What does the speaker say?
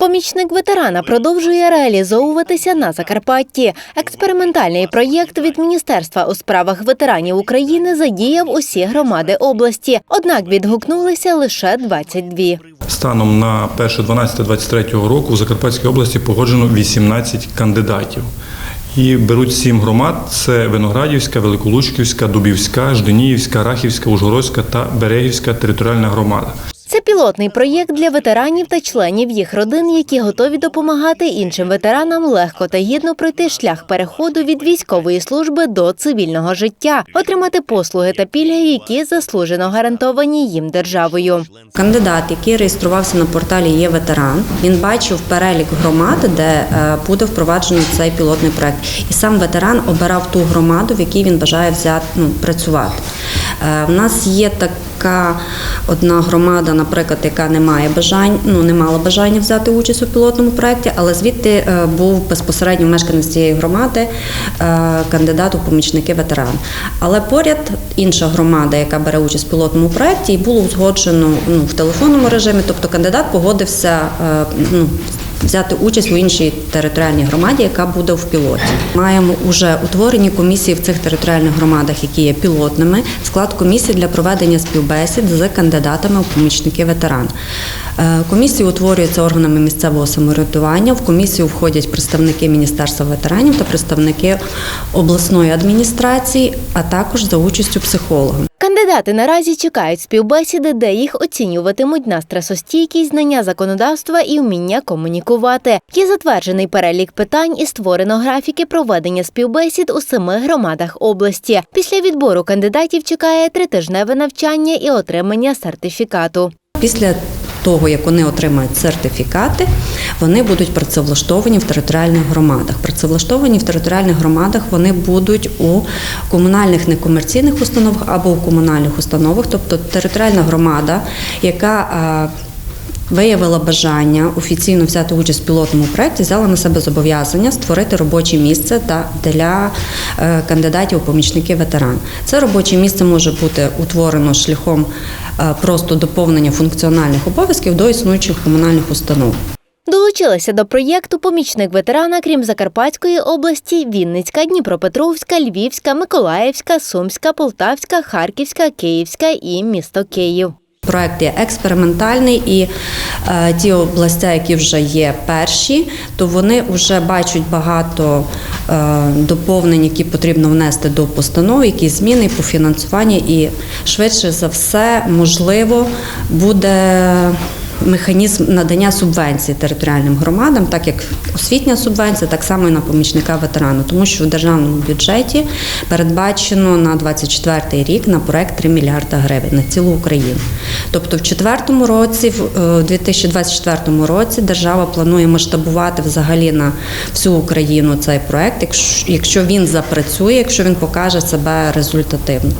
Помічник ветерана продовжує реалізовуватися на Закарпатті. Експериментальний проєкт від Міністерства у справах ветеранів України задіяв усі громади області. Однак відгукнулися лише 22. Станом на 1.12.23 року в Закарпатській області погоджено 18 кандидатів. І беруть сім громад: це Виноградівська, Великолучківська, Дубівська, Жденіївська, Рахівська, Ужгородська та Берегівська територіальна громада. Це пілотний проєкт для ветеранів та членів їх родин, які готові допомагати іншим ветеранам легко та гідно пройти шлях переходу від військової служби до цивільного життя, отримати послуги та пільги, які заслужено гарантовані їм державою. Кандидат, який реєструвався на порталі є ветеран, він бачив перелік громад, де е, буде впроваджено цей пілотний проект. І сам ветеран обирав ту громаду, в якій він бажає взяти ну, працювати. Е, В нас є така одна громада, наприклад, яка не має бажань, ну не мала бажання взяти участь у пілотному проекті, але звідти е, був безпосередньо мешканець цієї громади е, кандидат у помічники ветеран. Але поряд інша громада, яка бере участь в пілотному проекті, і було узгоджено ну, в телефонному режимі, тобто кандидат погодився ну, взяти участь у іншій територіальній громаді, яка буде в пілоті. Маємо уже утворені комісії в цих територіальних громадах, які є пілотними. Склад комісії для проведення співбесід з кандидатами у помічники ветеран. Е, Комісії утворюються органами місцевого самоврядування. В комісію входять представники Міністерства ветеранів та представники обласної адміністрації, а також за участю психолога. Кандидати наразі чекають співбесіди, де їх оцінюватимуть на стресостійкість, знання законодавства і вміння комунікувати. Є затверджений перелік питань і створено графіки проведення співбесід у семи громадах області. Після відбору кандидатів чекає тритижневе навчання і отримання сертифікату. Після того, як вони отримають сертифікати, вони будуть працевлаштовані в територіальних громадах. Працевлаштовані в територіальних громадах вони будуть у комунальних некомерційних установах або у комунальних установах, тобто територіальна громада, яка Виявила бажання офіційно взяти участь в пілотному проєкті, взяла на себе зобов'язання створити робоче місце та для е, кандидатів у помічники ветеран. Це робоче місце може бути утворено шляхом е, просто доповнення функціональних обов'язків до існуючих комунальних установ. Долучилися до проєкту помічник ветерана, крім Закарпатської області, Вінницька, Дніпропетровська, Львівська, Миколаївська, Сумська, Полтавська, Харківська, Київська і місто Київ. Проект є експериментальний, і е, ті області, які вже є перші, то вони вже бачать багато е, доповнень, які потрібно внести до постанови, які зміни по фінансуванню, і швидше за все, можливо, буде. Механізм надання субвенцій територіальним громадам, так як освітня субвенція, так само і на помічника ветерану, тому що в державному бюджеті передбачено на 24 рік на проект 3 мільярда гривень на цілу Україну. Тобто, в четвертому році, в е, 2024 році, держава планує масштабувати взагалі на всю Україну цей проект, якщо він запрацює, якщо він покаже себе результативно.